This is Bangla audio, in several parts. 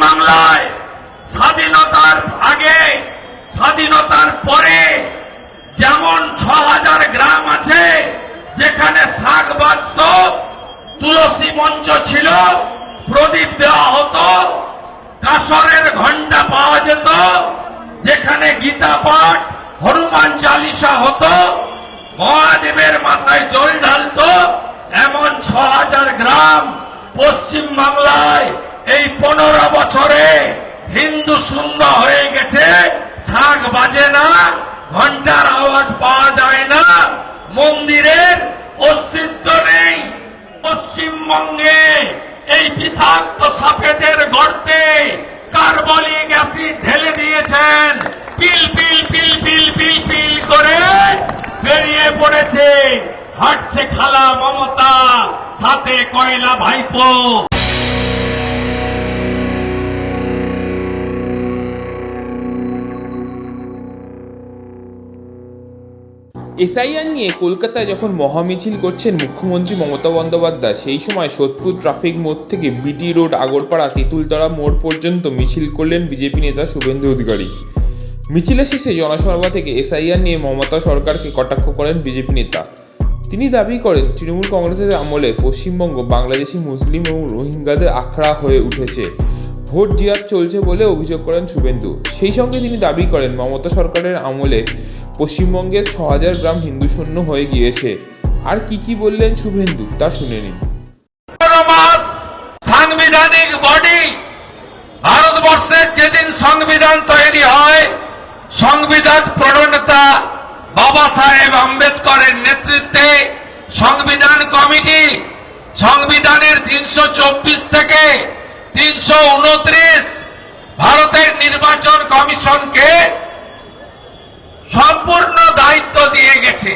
বাংলায় স্বাধীনতার আগে, স্বাধীনতার পরে যেমন ছ হাজার গ্রাম আছে, যেখানে শাক বাঁচত, তুলসী মঞ্চ ছিল, প্রদীপ দেওয়া হতো কাসরের ঘণ্টা পাওয়া যেত, যেখানে গীতা পাঠ, হনুমান চালিসা হতো, মহাদেবের মাথায় জল ঢালতো, এমন ছ হাজার গ্রাম পশ্চিম বাংলায় এই পনেরো বছরে হিন্দু শূন্য হয়ে গেছে শাক বাজে না ঘণ্টার আওয়াজ পাওয়া যায় না, মন্দিরের অস্তিত্ব নেই। পশ্চিমবঙ্গে এই বিষাক্ত সাপেদের গর্তে কার্বলিক অ্যাসিড ঢেলে দিয়েছেন। পিল পিল পিল পিল পিল পিল করে বেরিয়ে পড়েছে। হাঁটছে খালা মমতা, সাথে কয়লা ভাইপো। এসআইআর নিয়ে কলকাতায় যখন মহামিছিল করছেন মুখ্যমন্ত্রী মমতা বন্দ্যোপাধ্যায়, সেই সময় সোদপুর ট্রাফিক মোড় থেকে বিটি রোড, আগরপাড়া, তেঁতুলতলা মোড় পর্যন্ত মিছিল করলেন বিজেপি নেতা শুভেন্দু অধিকারী। মিছিলের শেষে জনসভা থেকে এসআইআর নিয়ে মমতা সরকারকে কটাক্ষ করেন বিজেপি নেতা। তিনি দাবি করেন, তৃণমূল কংগ্রেসের আমলে পশ্চিমবঙ্গ বাংলাদেশি মুসলিম এবং রোহিঙ্গাদের আখড়া হয়ে উঠেছে। ভোট জিয়াদ চলছে বলে অভিযোগ করেন শুভেন্দু। সেই সঙ্গে তিনি দাবি করেন, মমতা সরকারের আমলে পশ্চিমবঙ্গের ছ হাজার গ্রাম হিন্দু শূন্য হয়ে গিয়েছে। আর কি কি বললেন শুভেন্দু, তা শুনে নিন। সাংবিধানিক বডি ভারতবর্ষের যেদিন সংবিধান তৈরি হয়, সংবিধান প্রণেতা বাবা সাহেব আম্বেদকরের নেতৃত্বে সংবিধান কমিটি সংবিধানের তিনশো চব্বিশ থেকে তিনশো উনত্রিশ ভারতের নির্বাচন কমিশনকে সম্পূর্ণ দায়িত্ব দিয়ে গেছে।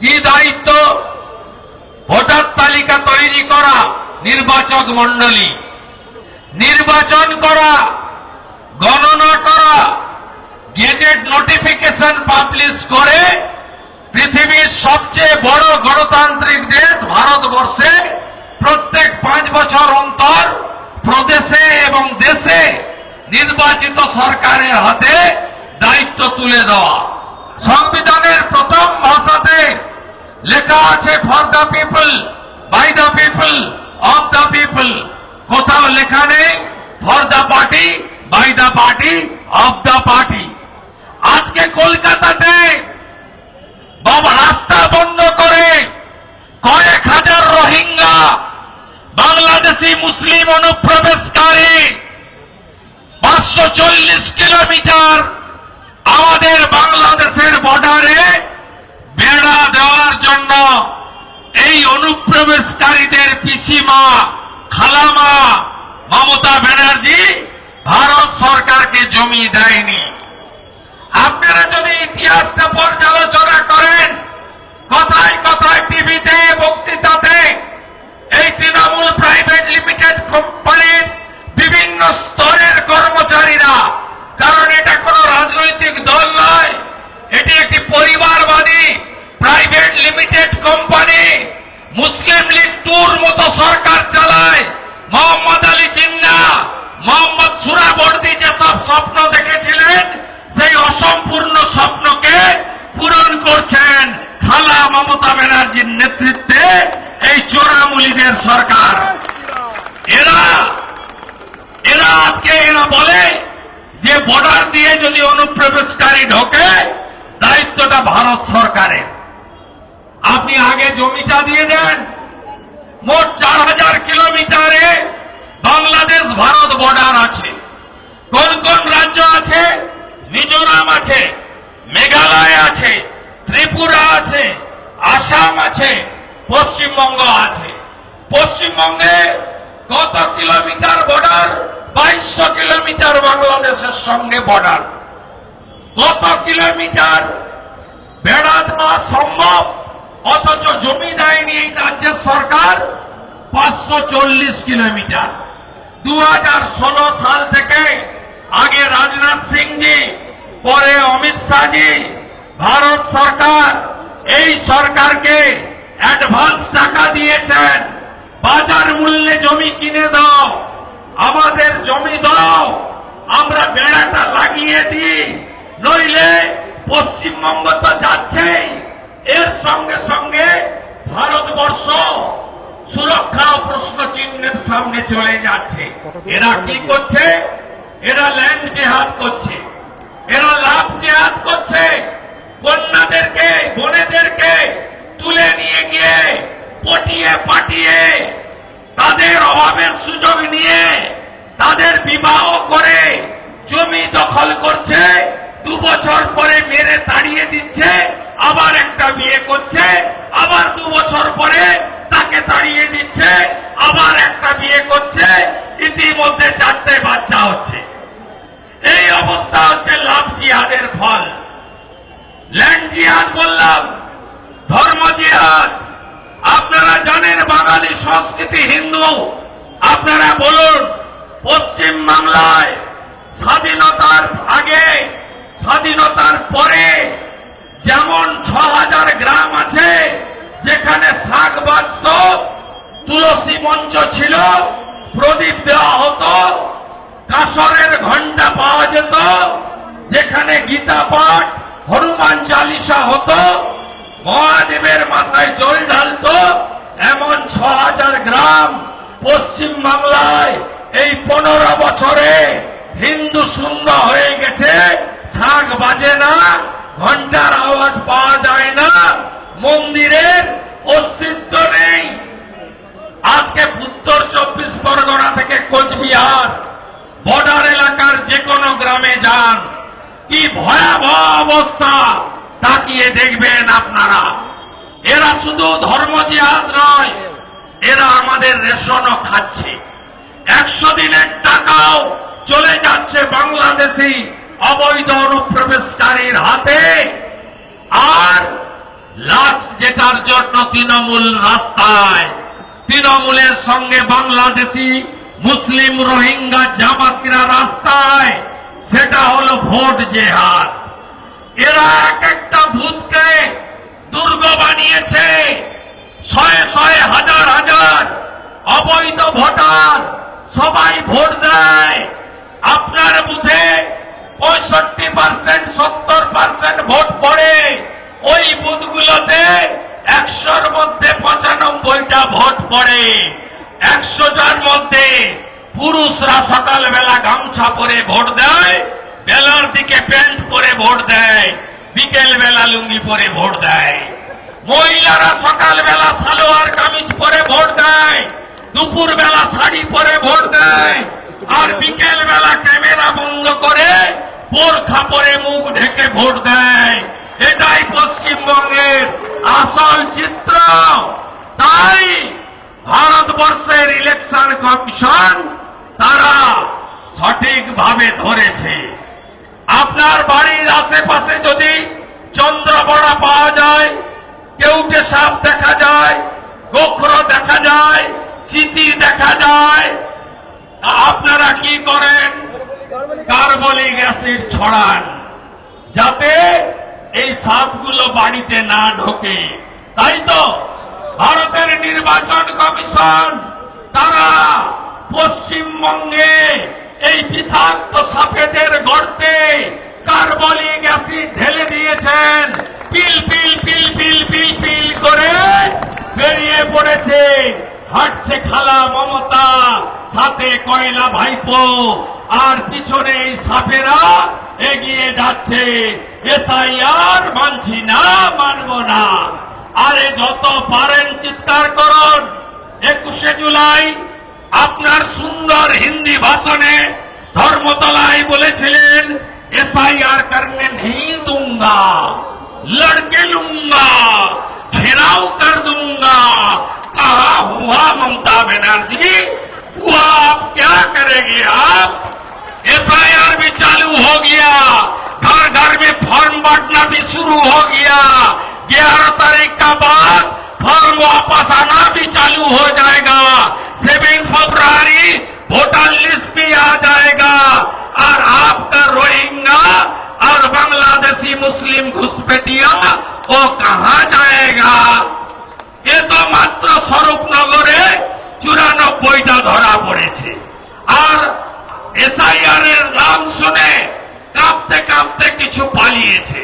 কি দায়িত্ব? ভোটার তালিকা তৈরি করা, নির্বাচক মন্ডলী নির্বাচন করা, গণনা করা, গেজেট নোটিফিকেশন পাবলিশ করে পৃথিবীর সবচেয়ে বড় গণতান্ত্রিক দেশ ভারতবর্ষে প্রত্যেক পাঁচ বছর অন্তর প্রদেশে এবং দেশে নির্বাচিত সরকারের হাতে দায়িত্ব তুলে দেওয়া। সংবিধানের প্রথম ভাষাতে লেখা আছে for the people by the people of the people কোথাও লেখা নেই for the party by the party of the party আজকে কলকাতাতে বাবা রাস্তা বন্ধ করে কয়েক হাজার রোহিঙ্গা বাংলাদেশি মুসলিম অনুপ্রবেশকারী পাঁচশো চল্লিশ কিলোমিটার আমাদের বাংলাদেশের বর্ডারে বেড়া দেওয়ার জন্য এই অনুপ্রবেশকারীদের পিসিমা, খালামা, মমতা ব্যানার্জি ভারত সরকারকে জমি দেয়নি। আপনারা যদি ইতিহাসটা পর্যালোচনা করেন, কথায় কথায় টিভিতে, বক্তৃতাতে এই তৃণমূল প্রাইভেট লিমিটেড কোম্পানির বিভিন্ন স্তরের কর্মচারীরা, কারণ এটা কোনো রাজনৈতিক দল নয়, এটি একটি পরিবারবাদী private limited company, Muslim League টুর মতো সরকার চালায় মোহাম্মদ আলী জিন্না মোহাম্মদ সুরাবর্দি যেসব স্বপ্ন দেখেছিলেন সেই অসম্পূর্ণ স্বপ্নকে পূরণ করছেন খালা মমতা ব্যানার্জির নেতৃত্বে এই চোরামুলিদের সরকার এরা এরা আজকে এরা বলে যে বর্ডার দিয়ে যদি অনুপ্রবেশকারী ঢোকে দায়িত্বটা ভারত সরকারের আপনি আগে জমিটা দিয়ে দেন মোট চার হাজার কিলোমিটারে বাংলাদেশ ভারত বর্ডার আছে কোন কোন রাজ্য আছে মিজোরাম আছে মেঘালয় আছে ত্রিপুরা আছে আসাম আছে পশ্চিমবঙ্গ আছে পশ্চিমবঙ্গে কত কিলোমিটার বর্ডার বাইশশো কিলোমিটার বাংলাদেশের সঙ্গে বর্ডার কত কিলোমিটার বেড়া দেওয়া সম্ভব অথচ জমি দেয়নি এই রাজ্যের সরকার পাঁচশো চল্লিশ কিলোমিটার। দু হাজার ষোলো সাল থেকে আগে রাজনাথ সিংজি, পরে অমিত শাহজি, ভারত সরকার এই সরকারকে অ্যাডভান্স টাকা দিয়েছেন। বাজার মূল্যে জমি কিনে দাও, আমাদের জমি দাও, আমরা বেড়াটা লাগিয়ে দিই, নইলে পশ্চিমবঙ্গ তো যাচ্ছেই। এর সঙ্গে সঙ্গে ভারতবর্ষ সুরক্ষা প্রশ্ন চিহ্নের সামনে চলে যাচ্ছে। এরা কি করছে? এরা ল্যান্ড জেহাদ করছে। এরা লাভ জেহাদ করছে। কন্যাদেরকে, বোনেদেরকে তুলে নিয়ে গিয়ে পটিয়ে পাটিয়ে তাদের অভাবের সুযোগ নিয়ে তাদের বিবাহ করে জমি দখল করছে, দু বছর পরে মেরে তাড়িয়ে দিচ্ছে আবার একটা বিয়ে করছে, আবার দু বছর পরে তাকে তাড়িয়ে দিচ্ছে, আবার একটা বিয়ে করছে, ইতিমধ্যে চারটে বাচ্চা হচ্ছে। এই অবস্থা হচ্ছে লাভ জিহাদের ফল। ল্যান্ড জিহাদ বললাম, ধর্ম জিহাদ। আপনারা জানেন বাঙালি সংস্কৃতি হিন্দু। আপনারা বলুন, পশ্চিম বাংলায় স্বাধীনতার আগে, স্বাধীনতার পরে যেমন ছ হাজার গ্রাম আছে, যেখানে শাক বাঁচত, তুলসী মঞ্চ ছিল, প্রদীপ দেওয়া হতো, কাসরের ঘণ্টা পাওয়া যেত, যেখানে গীতা পাঠ, হনুমান চালিসা হতো, মহাদেবের মাথায় জল ঢালত, এমন ছ হাজার গ্রাম পশ্চিম বাংলায় এই পনেরো বছরে হিন্দু শূন্য হয়ে গেছে, শাক বাজে না। ঘণ্টার আওয়াজ পাওয়া যায় না। মন্দিরের অস্তিত্ব নেই। আজকে উত্তর চব্বিশ পরগনা থেকে কোচবিহার, বর্ডার এলাকার যে কোনো গ্রামে যান। কি ভয়াবহ অবস্থা, তাকিয়ে দেখবেন আপনারা। এরা শুধু ধর্ম জিহাদ নয়, এরা আমাদের রেশনও খাচ্ছে। একশো দিনের টাকাও চলে যাচ্ছে বাংলাদেশি অবৈধ অনুপ্রবেশকারীর হাতে আর লাশ যেটার জন্য তৃণমূল রাস্তায়। তৃণমূলের সঙ্গে বাংলাদেশি মুসলিম রোহিঙ্গা জামাতিরা রাস্তায়, সেটা হলো ভোট জেহাদ। এরা এক একটা ভূতকে দুর্গ বানিয়েছে, শয়ে শয়ে হাজার হাজার অবৈধ ভোটার সবাই ভোট দেয় আপনার বুথে পঁয়ষট্টি পার্সেন্ট সত্তর পার্সেন্ট ভোট পড়ে। ওই বুথগুলোতে একশোর মধ্যে পঁচানব্বইটা ভোট পড়ে। একশোটার মধ্যে পুরুষরা সকালবেলা গামছা পরে ভোট দেয়, বেলার দিকে প্যান্ট পরে ভোট দেয় বিকেল বেলা লুঙ্গি পরে ভোট দেয়। মহিলারা সকালবেলা সালোয়ার কামিজ পরে ভোট দেয় দুপুর বেলা শাড়ি পরে ভোট দেয়, আর বিকেল বেলা ক্যামেরা বন্ধ করে বোরখা পরে মুখ ঢেকে ভোট দেয়। এটাই পশ্চিমবঙ্গের আসল চিত্র। তাই ভারতবর্ষের ইলেকশন কমিশন তারা সঠিকভাবে ধরেছে। আপনার বাড়ির আশেপাশে যদি চন্দ্রবড়া পাওয়া যায় কেউটে সাপ দেখা যায়, গোখর দেখা যায়, চিতি দেখা যায় আপনারা কি করেন? কার্বলিক অ্যাসিড ছড়ান, যাতে এই সাপগুলো বাড়িতে না ঢোকে। তাই তো ভারতের নির্বাচন কমিশন, তারা পশ্চিমবঙ্গে এই বিষাক্ত সাপেদের গর্তে কার্বলিক অ্যাসিড ঢেলে দিয়েছেন। পিল পিল পিল পিল পিল পিল করে বেরিয়ে পড়েছে। হাঁটছে খালা মমতা, সাথে কয়লা ভাইপো আর পিছনে এই সাপেরা এগিয়ে যাচ্ছে এসআইআর মানছি না মানব না আরে যত পারেন চিৎকার করুন একুশে জুলাই আপনার সুন্দর হিন্দি ভাষণে ধর্মতলায় বলেছিলেন এসআইআর करने नहीं दूंगा लड़के लूंगा घेराव कर दूंगा कहा हुआ ममता बनर्जी हुआ आप क्या करेंगे आप एसआईआर भी चालू हो गया घर घर में फॉर्म बांटना भी शुरू हो गया ग्यारह तारीख का बाद फॉर्म वापस आना भी चालू हो जाएगा सेवन फरवरी वोटर लिस्ट भी आ जाएगा और आपका रोहिंगा और बांग्लादेशी मुस्लिम घुसपैठिया वो कहाँ जाएगा এ তো মাত্র স্বরূপনগরে চুরানব্বইটা ধরা পড়েছে আর নাম শুনে কাঁপতে কাঁপতে কিছু পালিয়েছে।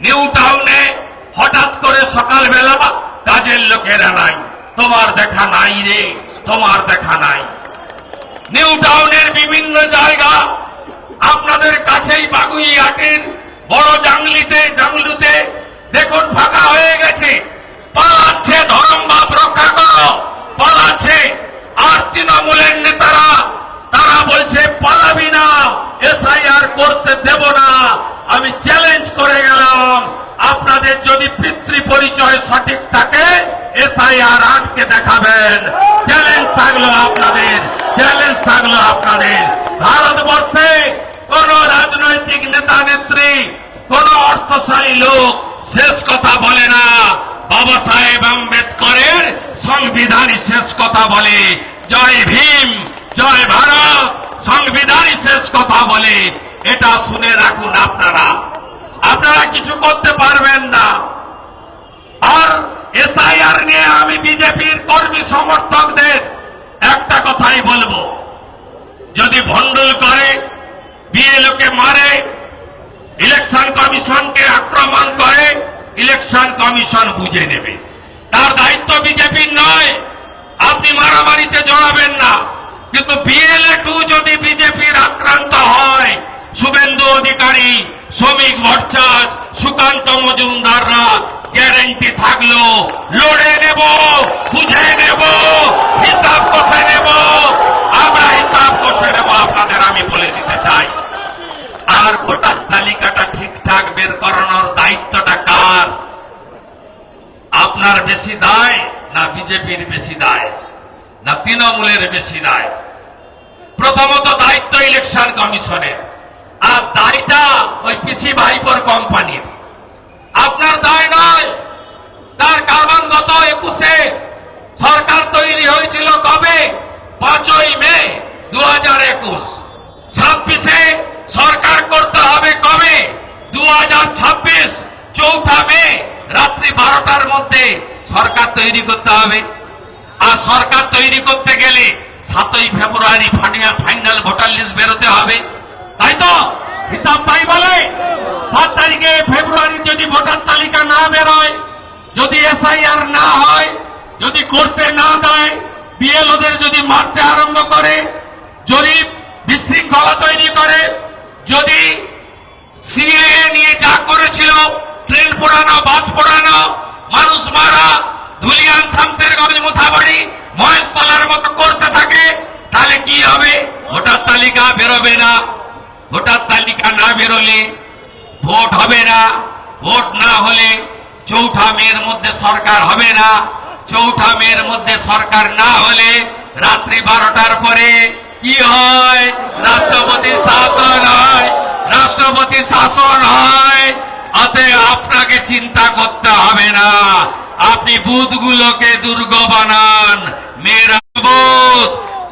নিউ টাউনে হঠাৎ করে সকালবেলা কাজের লোকেরা নাই। তোমার দেখা নাই রে, তোমার দেখা নাই। নিউ টাউনের বিভিন্ন জায়গা আপনাদের কাছেই বাগুইয়াটের বড় জাংলিতে, জাংলুতে দেখুন ফাঁকা হয়ে গেছে। পালাচ্ছে ধরমবাদ রক্ষা করো, পালাচ্ছে। আর তৃণমূলের নেতারা তারা বলছে, পালাবি না, এসআইআর করতে দেব না। আমি চ্যালেঞ্জ করে গেলাম। আপনাদের যদি পিতৃ পরিচয় সঠিক থাকে, এসআইআর আটকে দেখাবেন। চ্যালেঞ্জ থাকল আপনাদের চ্যালেঞ্জ থাকল আপনাদের। ভারতবর্ষে কোন রাজনৈতিক নেতা, নেত্রী, কোন অর্থশালী লোক শেষ কথা বলে না। বাবা সাহেব আম্বেদকরের সংবিধানই শেষ কথা বলে। জয় ভীম। জয় ভারত। সংবিধানই শেষ কথা বলে। এটা শুনে রাখুন আপনারা। আপনারা কিছু করতে পারবেন না। আর এসআইআর নিয়ে আমি বিজেপির কর্মী সমর্থকদের একটা কথাই বলব। যদি ভণ্ডুল করে বিএলওকে মারে, ইলেকশন কমিশনকে আক্রমণ করে, ইলেকশন কমিশন বুঝে নেবে। তার দায়িত্ব বিজেপির নয়। আপনি মারামারিতে জড়াবেন না। কিন্তু বিএলএ টু যদি বিজেপির আক্রান্ত হয়, শুভেন্দু অধিকারী, শ্রমিক ভট্টাচ সুকান্ত মজুমদাররা গ্যারেন্টি থাকল, লড়ে নেব, বুঝে নেব, হিসাব কষে নেব, আমরা হিসাব কষে নেব, আপনাদের আমি বলে দিতে চাই। আর ভোটার তালিকাটা ঠিকঠাক বের করানোর দায়িত্বটা কার? আপনার বেশি দায় না বিজেপির বেশি দায়, না তৃণমূলের বেশি দায়? প্রথমত দায়িত্ব ইলেকশন কমিশনের আর দায়টা ওই পিসি ভাইপোর কোম্পানির আপনার দায় নয়, তার কারণ গত একুশে সরকার তৈরি হয়েছিল কবে? পাঁচই মে দু হাজার একুশ। ছাব্বিশে সরকার করতে হবে কবে? দু হাজার ছাব্বিশ, চৌঠা মে, রাত্রি বারোটার মধ্যে সরকার তৈরি করতে হবে। আর সরকার তৈরি করতে গেলে সাতই ফেব্রুয়ারি ফাইনাল ফাইনাল ভোটার লিস্ট বেরোতে হবে। তাই তো? হিসাব তাই বলে, সাত তারিখে ফেব্রুয়ারি যদি ভোটার তালিকা না বেরোয়, যদি এসআইআর না হয়, যদি করতে না দেয় বিএলওদের যদি মারতে আরম্ভ করে, যদি বিশৃঙ্খলা তৈরি করে, যদি সিএএ নিয়ে যা করেছিল, ট্রেন পোড়ানো, বাস পোড়ানো, মানুষ মারা, ধুলিয়ান, শামসেরগঞ্জ, মুথাবাড়ি মহেশতলার মতো করতে থাকে, তাহলে কি হবে? ভোটার তালিকা বেরোবে না। ভোটার তালিকা না বেরোলে ভোট হবে না। ভোট না হলে চৌঠা মেয়ের মধ্যে সরকার হবে না। চৌঠা মেয়ের মধ্যে সরকার না হলে রাত্রি বারোটার পরে কি হয়? রাষ্ট্রপতি শাসন হয়। রাষ্ট্রপতি শাসন হয়। অতএব আপনাকে চিন্তা করতে হবে না। আপনি বুথগুলোকে দুর্গ বানান। মেয়েরা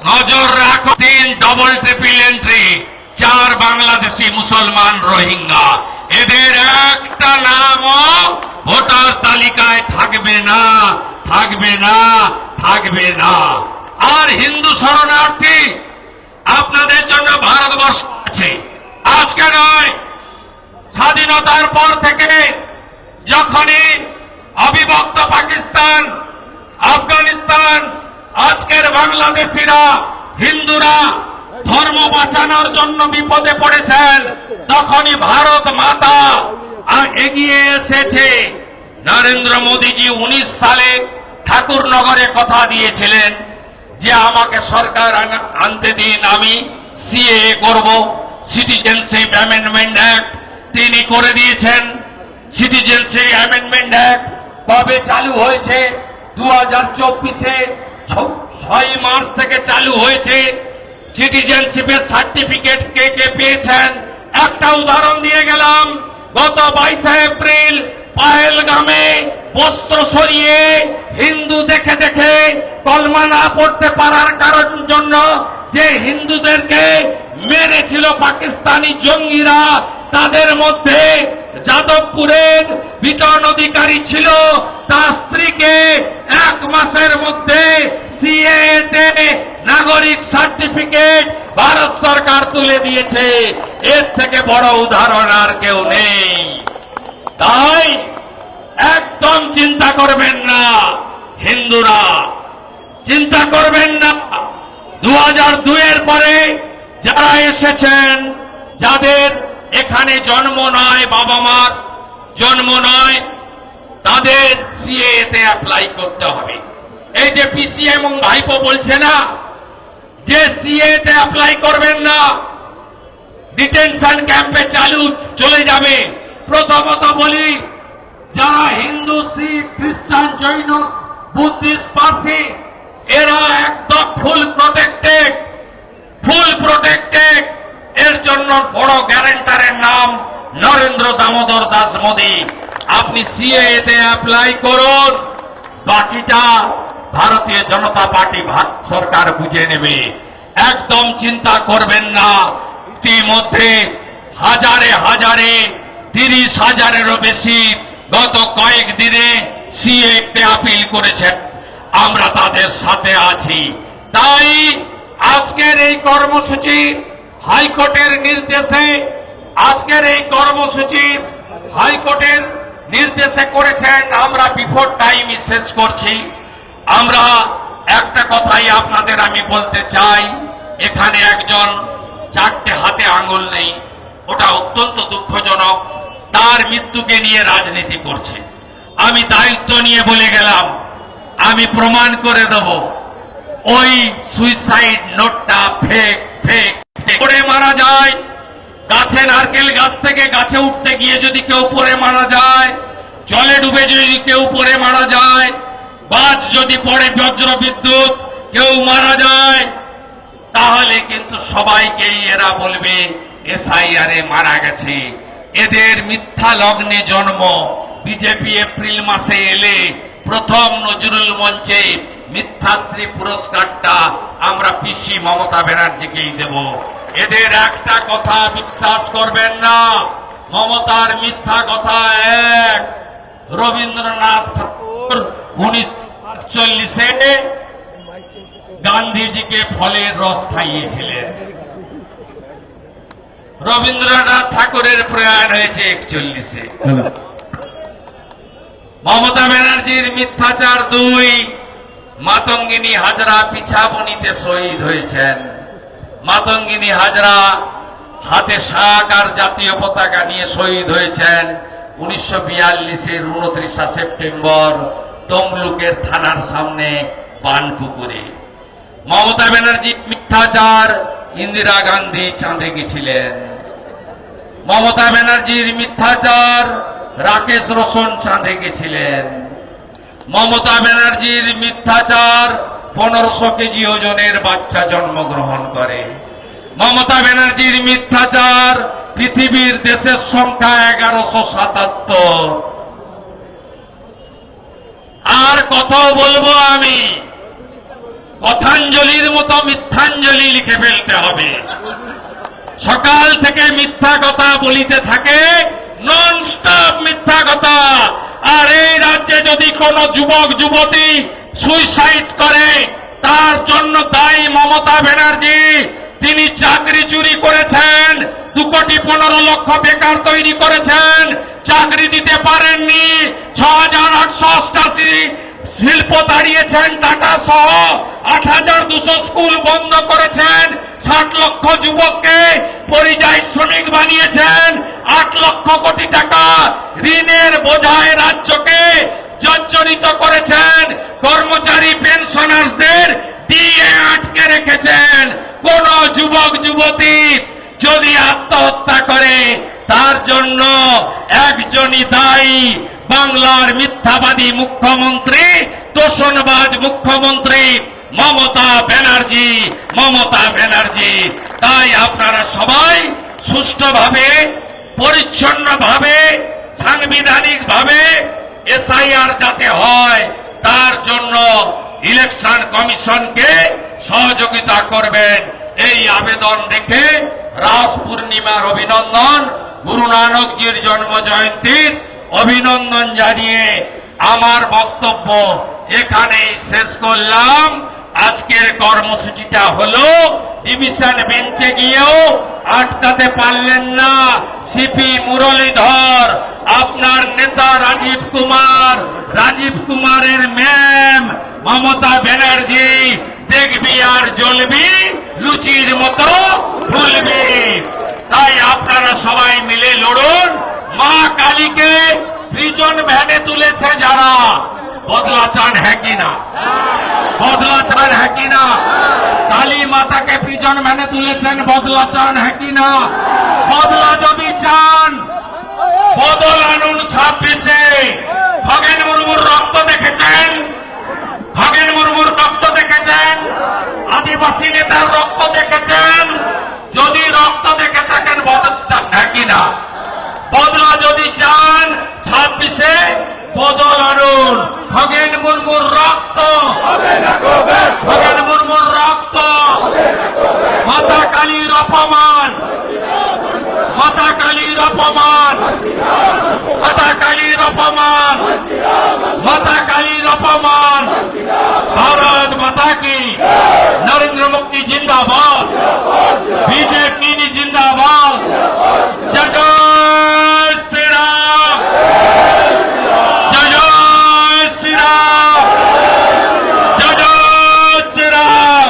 নজর রাখো। তিন ডবল ট্রিপল এন্ট্রি চার বাংলাদেশি মুসলমান রোহিঙ্গা। এদের একটা নামও ভোটার তালিকায় থাকবে না। থাকবে না। থাকবে না। আর হিন্দু শরণার্থী আপনাদের জন্য ভারতবর্ষ আছে। আজকে নয়। স্বাধীনতার পর থেকে যখনই অবিভক্ত পাকিস্তান, আফগানিস্তান, আজকের বাংলাদেশিরা, হিন্দুরা ধর্ম বাঁচানোর জন্য বিপদে পড়েছেন। তখনই ভারত মাতা এগিয়ে এসেছে। নরেন্দ্র মোদীজি উনিশ সালে ঠাকুরনগরে কথা দিয়েছিলেন যে, আমাকে সরকার আনতে দিন, আমি সিএ করব। সিটিজেনশিপ অ্যামেন্ডমেন্ট অ্যাক্ট তিনি করে দিয়েছেন। সিটিজেনশিপ অ্যামেন্ডমেন্ট অ্যাক্ট কবে চালু হয়েছে? দু হাজার চব্বিশে ছয় মার্চ থেকে চালু হয়েছে। সিটিজেনশিপের সার্টিফিকেট কে কে পেয়েছেন? একটা উদাহরণ দিয়ে গেলাম। গত বাইশে এপ্রিল পায়েলগামে বস্ত্র সরিয়ে হিন্দু দেখে দেখে কলমা না পড়তে পারার কারণ জন্য যে হিন্দুদেরকে মেরেছিল পাকিস্তানি জঙ্গিরা, তাদের মধ্যে যাদবপুরের বিটন অধিকারী ছিল তার স্ত্রীকে এক মাসের মধ্যে সিএতে নাগরিক সার্টিফিকেট ভারত সরকার তুলে দিয়েছে। এর থেকে বড় উদাহরণ আর কেউ নেই। তাই একদম চিন্তা করবেন না, হিন্দুরা। চিন্তা করবেন না। দু হাজার দুইয়ের পরে যারা এসেছেন, যাদের এখানে জন্ম নয় বাবা মার, জন্ম নয়, তাদের সিএ তে অ্যাপ্লাই করতে হবে। এই যে পিসি এবং ভাইপো বলছে না, যে সিএ তে অ্যাপ্লাই করবেন না ডিটেনশন ক্যাম্পে চালু চলে যাবে। প্রথমত বলি যারা হিন্দু, শিখ, খ্রিস্টান, জৈন, বুদ্ধিস্ট, পার্সি, এরা একদম ফুল প্রোটেক্টেড ফুল প্রোটেক্টেড এর জন্য বড় গ্যারেন্টারের নাম নরেন্দ্র দামোদর দাস মোদী। আপনি সিএ তে অ্যাপ্লাই করুন। বাকিটা ভারতীয় জনতা পার্টি সরকার বুঝে নেবে। একদম চিন্তা করবেন না। ইতিমধ্যে হাজারে হাজারে, তিরিশ হাজারেরও বেশি গত কয়েক দিনে সিএ তে আপিল করেছেন। আমরা তাদের সাথে আছি। তাই আজকের এই কর্মসূচি হাইকোর্টের নির্দেশে আজকের এই কর্মসূচি হাইকোর্টের নির্দেশে করেছেন, আমরা বিফোর টাইম শেষ করছি। আমরা একটা কথাই আপনাদের আমি বলতে চাই, এখানে একজন চারটে হাতে আঙুল নেই, ওটা অত্যন্ত দুঃখজনক, তার মৃত্যুকে নিয়ে রাজনীতি করছে। আমি দায়িত্ব নিয়ে বলে গেলাম, আমি প্রমাণ করে দেব, ওই সুইসাইড নোটটা ফেক ফেক মারা যায়, গাছে নারকেল গাছ থেকে গাছে উঠতে গিয়ে যদি কেউ পড়ে মারা যায়, জলে ডুবে যদি কেউ পড়ে মারা যায়, বাজ যদি পড়ে বজ্র বিদ্যুৎ, কেউ মারা যায়, তাহলে কিন্তু সবাইকেই এরা বলবে, এসআইআরে মারা গেছে। এদের মিথ্যা লগ্নে জন্ম, বিজেপি এপ্রিল মাসে এলে প্রথম নজরুল মঞ্চে মিথ্যাশ্রী পুরস্কারটা আমরা পিসি মমতা ব্যানার্জিকেই দেব। এদের একটা কথা বিশ্বাস করবেন না মমতার মিথ্যা কথা এক। রবীন্দ্রনাথ ঠাকুর উনিশশো সাতচল্লিশে গান্ধীজিকে ফলের রস খাইয়েছিলেন। রবীন্দ্রনাথ ঠাকুরের প্রয়াণ হয়েছে একচল্লিশে। মমতা ব্যানার্জির মিথ্যাচার দুই। মাতঙ্গিনী হাজরা পিছাবনিতে শহীদ হয়েছেন। মাতঙ্গিনী হাজরা হাতে শাক আর জাতীয় পতাকা নিয়ে শহীদ হয়েছেন। উনিশশো বিয়াল্লিশের উনত্রিশা সেপ্টেম্বর তমলুকের থানার সামনে বানপুকুরে। মমতা ব্যানার্জি মিথ্যাচার, ইন্দিরা গান্ধী চাঁদে গেছিলেন। মমতা ব্যানার্জির মিথ্যাচার, রাকেশ রোশন চাঁদে গেছিলেন। মমতা ব্যানার্জির মিথ্যাচার পনেরোশো কেজি ওজনের বাচ্চা জন্মগ্রহণ করে। মমতা ব্যানার্জির মিথ্যাচার পৃথিবীর দেশের সংখ্যা এগারোশো সাতাত্তর। আর কত বলব আমি, কথাঞ্জলির মতো মিথ্যাঞ্জলি লিখে ফেলতে হবে। সকাল থেকে মিথ্যা কথা বলিতে থাকে নন স্টপ মিথ্যা কথা আর এই রাজ্যে যদি কোনো যুবক, যুবতী সুইসাইড করে। তার জন্য দায়ী মমতা ব্যানার্জি। তিনি চাকরি চুরি করেছেন। দু কোটি পনেরো লক্ষ বেকার তৈরি করেছেন। চাকরি দিতে পারেননি। ছ হাজার আটশো অষ্টাশি শিল্প দাঁড়িয়েছেন টাটা সহ। আট হাজার দুশো স্কুল বন্ধ করেছেন। ষাট লক্ষ যুবককে পরিযায়ী শ্রমিক বানিয়েছেন। আট লক্ষ কোটি টাকা ঋণের বোঝায় রাজ্যকে জর্জরিত করেছেন কর্মচারী পেনশনারদের দিয়ে আটকে রেখেছেন। কোন যুবক, যুবতী যদি আত্মহত্যা করে, তার জন্য একজনই দায়ী বাংলার মিথ্যাবাদী মুখ্যমন্ত্রী, তোষণবাজ মুখ্যমন্ত্রী মমতা ব্যানার্জি মমতা ব্যানার্জি। তাই আপনারা সবাই সুষ্ঠুভাবে, পরিচ্ছন্নভাবে সাংবিধানিক ভাবে এসআইআর যাতে হয়, তার জন্য ইলেকশন কমিশনকে সহযোগিতা করবেন। এই আবেদন রেখে রাস পূর্ণিমার অভিনন্দন, গুরু নানকজির জন্ম জয়ন্তীর অভিনন্দন জানিয়ে আমার বক্তব্য এখানেই শেষ করলাম। আজকের কর্মসূচিটা হলো ডিভিশন বেঞ্চে গিয়েও আটকাতে পারলেন না। সিপি মুরলীধর, আপনার নেতা রাজীব কুমার, রাজীব কুমারের ম্যাম মমতা ব্যানার্জি, দেখবি আর জ্বলবি, লুচির মতো ফুলবি। তাই আপনারা সবাই মিলে লড়ুন। মা কালীকে প্রিজন ভ্যানে তুলেছে যারা। বদলা চান হ্যাঁ কিনা বদলা চান হ্যাঁ কিনা কালী মাতাকে প্রিজন ভ্যানে তুলেছেন বদলা চান হ্যাঁ কিনা বদলা যদি চান। বদল আনুন ছাব্বিশে। খগেন মুর্মুর রক্ত দেখেছেন। খগেন মুর্মুর রক্ত দেখেছেন। আদিবাসী নেতার রক্ত দেখেছেন। যদি রক্ত দেখে থাকেন, বদল চান। হ্যাঁ কিনা বদলা যদি চান, ছাব্বিশে বদল আনুন। খগেন মুর্মুর রক্ত। খগেন মুর্মুর রক্ত। মাতা কালীর অপমান। মাতা কালীর অপমান। হতাকালীর কালীর অপমান। হতাকালীর কালীর অপমান। ভারত মাতা কি? নরেন্দ্র মোদী জিন্দাবাদ। বিজেপি জিন্দাবাদ। জয় জয় শ্রীরাম জয় জয় শ্রীরাম জয় জয় শ্রীরাম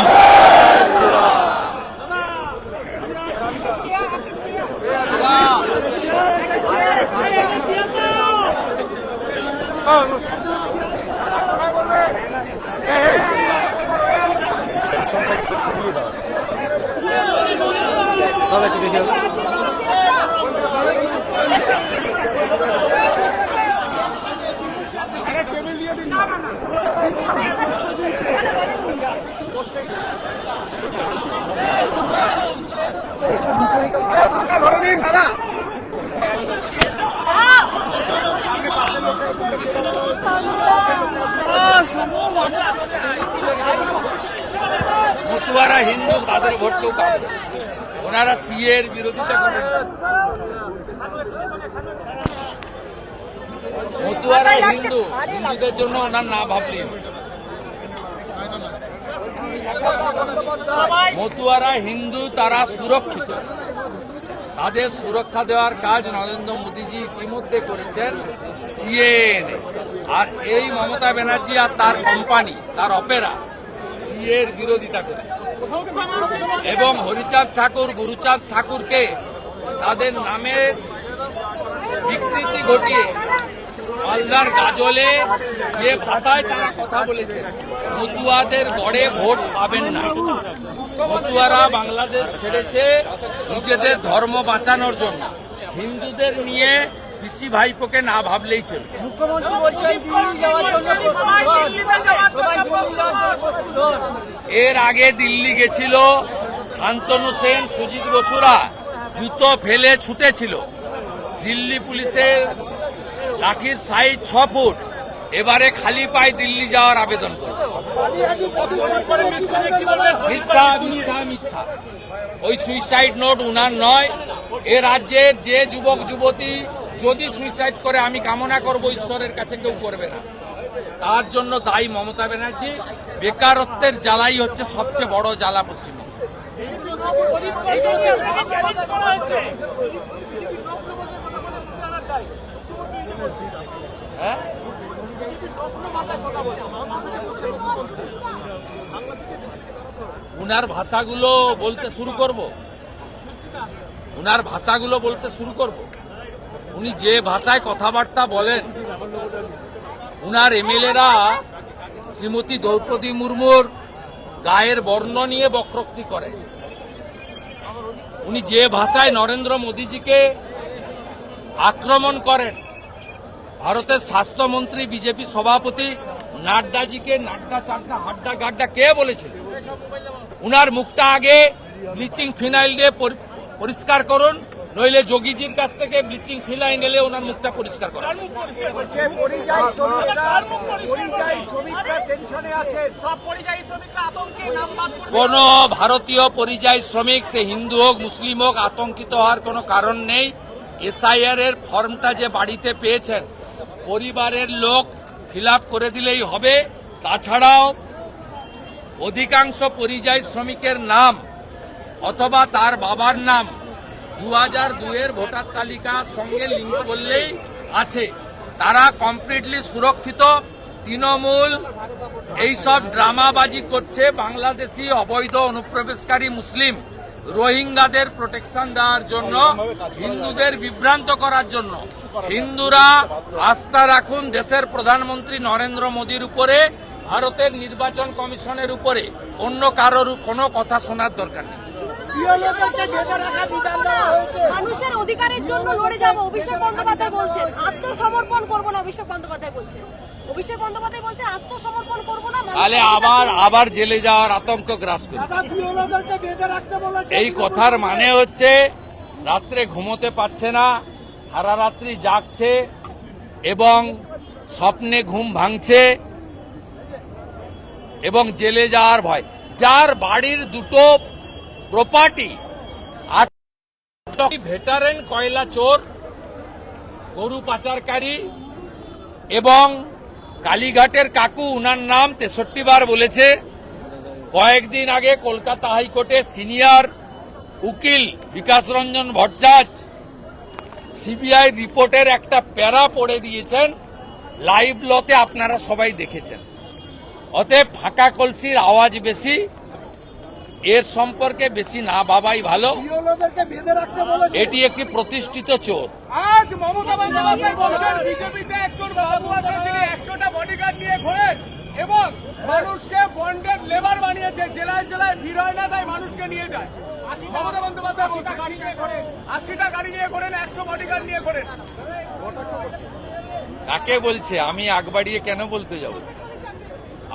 মতুয়ারা হিন্দু তাদের ভোট কেউ পাবে না। ওনারা সিএর বিরোধিতা করেন মতুয়ারা হিন্দু হিন্দুদের জন্য ওনার না ভাবলি। মতুয়ারা হিন্দু তারা সুরক্ষিত। তাদের সুরক্ষা দেওয়ার কাজ নরেন্দ্র মোদীজি ইতিমধ্যে করেছেন সিএন আর এই মমতা ব্যানার্জি আর তার কোম্পানি তার অপেরা সিএর বিরোধিতা করেছে। এবং হরিচাঁদ ঠাকুর গুরুচাঁদ ঠাকুরকে তাদের নামের বিকৃতি ঘটিয়ে মালদার গাজলে যে ভাষায় তারা কথা বলেছে মতুয়াদের গড়ে ভোট পাবেন না। মতুয়ারা বাংলাদেশ ছেড়েছে নিজেদের ধর্ম বাঁচানোর জন্য। হিন্দুদের নিয়ে পিসি ভাইপোকে না ভাবলেই চলবে। এর আগে দিল্লি গেছিল শান্তনু সেন সুজিত বসুরা জুতো ফেলে ছুটেছিল। দিল্লি পুলিশের লাঠির সাইজ ছ ফুট এবারে খালি পায়ে দিল্লি যাওয়ার আবেদন ওই সুইসাইড নোট উনার নয় এ রাজ্যের যে যুবক যুবতী যদি সুইসাইড করে আমি কামনা করব ঈশ্বরের কাছে কেউ করবে না তার জন্য দায়ী মমতা ব্যানার্জি বেকারত্বের জ্বালাই হচ্ছে সবচেয়ে বড় জ্বালা পশ্চিমবঙ্গ উনার ভাষাগুলো বলতে শুরু করব। উনার ভাষাগুলো বলতে শুরু করব। উনি যে ভাষায় কথাবার্তা বলেন, উনার এমএলএরা শ্রীমতী দ্রৌপদী মুর্মুর গায়ের বর্ণ নিয়ে বক্রোক্তি করেন। উনি যে ভাষায় নরেন্দ্র মোদীজিকে আক্রমণ করেন ভারতের স্বাস্থ্যমন্ত্রী বিজেপি সভাপতি নাড্ডাজিকে নাড্ডা চাড্ডা হাড্ডা গাড্ডা কে বলেছিল? উনার মুখটা আগে ব্লিচিং ফিনাইল দিয়ে পরিষ্কার করুন নইলে যোগীজির কাছ থেকে ব্লিচিং ফিনাইল এলে ওনার মুখটা পরিষ্কার করুন। কোন ভারতীয় পরিযায়ী শ্রমিক সে হিন্দু হোক মুসলিম হোক আতঙ্কিত হওয়ার কোনো কারণ নেই। এসআইআর এর ফর্মটা যে বাড়িতে পেয়েছেন পরিবারের লোক ফিল করে দিলেই হবে। তাছাড়াও অধিকাংশ পরিযায়ী শ্রমিকের নাম অথবা তার বাবার নাম দু হাজার দুয়ের ভোটার তালিকার সঙ্গে লিঙ্ক করলেই আছে। তারা কমপ্লিটলি সুরক্ষিত। তৃণমূল এইসব ড্রামাবাজি করছে বাংলাদেশি অবৈধ অনুপ্রবেশকারী মুসলিম। রোহিঙ্গাদের প্রোটেকশন দেওয়ার জন্য, হিন্দুদের বিভ্রান্ত করার জন্য। হিন্দুরা আস্থা রাখুন দেশের প্রধানমন্ত্রী নরেন্দ্র মোদীর উপরে, ভারতের নির্বাচন কমিশনের উপরে। অন্য কারোর কোনো কথা শোনার দরকার নেই। অধিকারের জন্য লড়ে অভিষেক বন্দ্যোপাধ্যায় বলছেন। আত্মসমর্পণ করব না, অভিষেক বন্দ্যোপাধ্যায় বলছেন। অভিষেক বন্দ্যোপাধ্যায় বলছেন আত্মসমর্পণ করব না তাহলে আবার আবার জেলে যাওয়ার আতঙ্ক গ্রাস করে এই কথার মানে হচ্ছে রাত্রে ঘুমোতে পারছে না সারা রাত্রি জাগছে এবং স্বপ্নে ঘুম ভাঙছে এবং জেলে যাওয়ার ভয়। যার বাড়ির দুটো প্রপার্টি ভেটারেন কয়লা চোর গরু পাচারকারী এবং কালীঘাটের কাকু, উনার নাম তেষট্টি বার বলেছে, কয়েকদিন আগে কলকাতা হাইকোর্টে সিনিয়র উকিল বিকাশ রঞ্জন ভট্টাচ সিবিআই রিপোর্টের একটা প্যারা পড়ে দিয়েছেন, লাইভ লতে আপনারা সবাই দেখেছেন। অতএব ফাঁকা কলসির আওয়াজ বেশি এর সম্পর্কে বেশি না বাবাই ভালো। এটি একটি প্রতিষ্ঠিত চোর। আজ মমতা বন্দ্যোপাধ্যায় বিজেপিতে একজন বাবু আছে যিনি একশোটা বডিগার্ড নিয়ে ঘোরেন এবং মানুষকে বন্ডেড লেবার বানিয়েছে জেলায় জেলায় ভিড় হয় না তাই মানুষকে নিয়ে যায়। মমতা বন্দ্যোপাধ্যায় আশিটা গাড়ি নিয়ে ঘোরেন। একশো বডিগার্ড নিয়ে ঘোরেন। কাকে বলছে? আমি আগ বাড়িয়ে কেন বলতে যাব?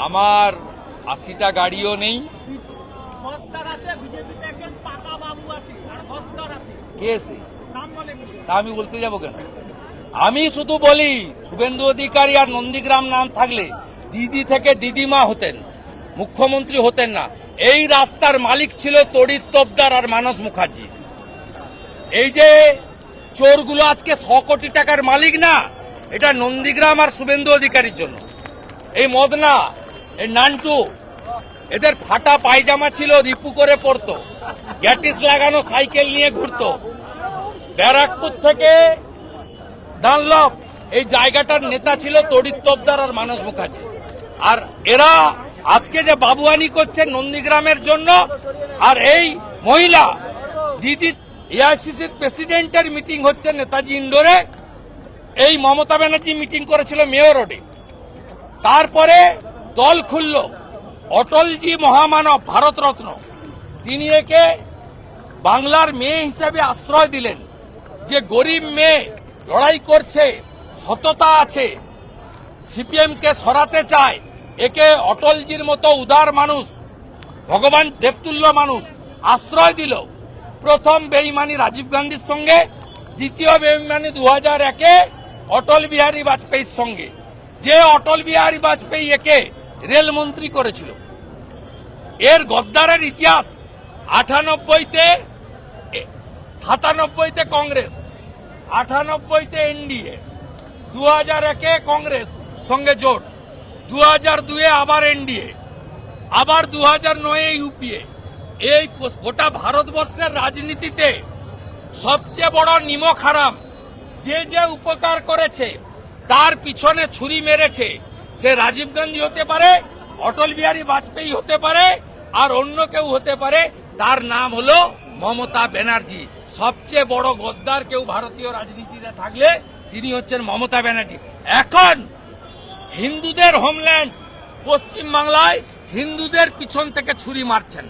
আমার আশিটা গাড়িও নেই আছে বিজেপিতে একজন পাকা বাবু আছে আর আছে। কে সে? তা আমি বলতে যাব কেন? আমি শুধু বলি শুভেন্দু অধিকারী আর নন্দীগ্রাম নাম থাকলে দিদি থেকে দিদিমা হতেন মুখ্যমন্ত্রী হতেন না। এই রাস্তার মালিক ছিল তড়িৎ তোপদার আর মানস মুখার্জি। এই যে চোরগুলো আজকে ছ কোটি টাকার মালিক না এটা নন্দীগ্রাম আর শুভেন্দু অধিকারীর জন্য। এই মদনা এই নান্টু এদের ফাটা পায়জামা ছিল, রিপু করে পড়তো গ্যাটিস লাগানো সাইকেল নিয়ে ঘুরতো। ব্যারাকপুর থেকে ডানলপ, এই জায়গাটার নেতা ছিল তড়িৎ তোপদার আর মানস মুখার্জি। আর এরা আজকে যে বাবুয়ানি করছে নন্দীগ্রামের জন্য, আর এই মহিলা, দিদি, এআইসিসির প্রেসিডেন্টের মিটিং হচ্ছে নেতাজি ইন্ডোরে। এই মমতা ব্যানার্জি মিটিং করেছিল মেয়র রোডে। তারপরে দল খুলল। অটলজি মহামানব ভারতরত্ন তিনি একে বাংলার মেয়ে হিসেবে আশ্রয় দিলেন। যে গরিব মেয়ে লড়াই করছে, সততা আছে সিপিএম কে সরাতে চায়, একে অটলজির মতো উদার মানুষ, ভগবান দেবতুল্য মানুষ আশ্রয় দিল। প্রথম বেইমানি রাজীব গান্ধীর সঙ্গে, দ্বিতীয় বেইমানি দু হাজার একে অটল বিহারী বাজপেয়ীর সঙ্গে। যে অটল বিহারী বাজপেয়ী একে রেলমন্ত্রী করেছিল। এর গদ্দারের ইতিহাস আটানব্বইতে সাতানব্বইতে কংগ্রেস, আটানব্বইতে এনডিএ দু হাজার একে কংগ্রেস সঙ্গে জোট দু হাজার দুয়ে আবার এনডিএ, আবার দু হাজার নয়ে ইউপিএ। এই গোটা ভারতবর্ষের রাজনীতিতে সবচেয়ে বড় নিমক হারাম, যে যে উপকার করেছে, তার পিছনে ছুরি মেরেছে সে রাজীব গান্ধী হতে পারে, অটল বিহারী বাজপেয়ী হতে পারে, আর অন্য কেউ হতে পারে, তার নাম হলো মমতা ব্যানার্জি। সবচেয়ে বড় গদ্দার কেউ ভারতীয় রাজনীতিতে থাকলে তিনি হচ্ছেন মমতা ব্যানার্জি। এখন হিন্দুদের হোমল্যান্ড পশ্চিম বাংলায় হিন্দুদের পিছন থেকে ছুরি মারছেন।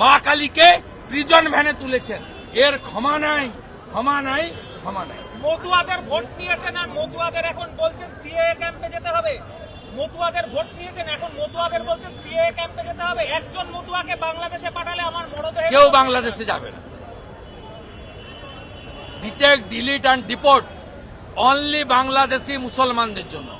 মা কালীকে প্রিজন ভ্যানে তুলেছেন। এর ক্ষমা নাই ক্ষমা নাই ক্ষমা নাই। মতুয়াদের ভোট নিয়েছেন আর মতুয়াদের এখন বলছেন সিএ ক্যাম্পে যেতে হবে। মতুয়াদের ভোট নিয়েছেন এখন মতুয়াদের বলছেন সিএ ক্যাম্পে যেতে হবে। একজন মতুয়াকে বাংলাদেশে পাঠালে আমার মরদেহ কেউ বাংলাদেশে যাবে না। Detect delete and deport only Bangladeshi মুসলমানদের জন্য।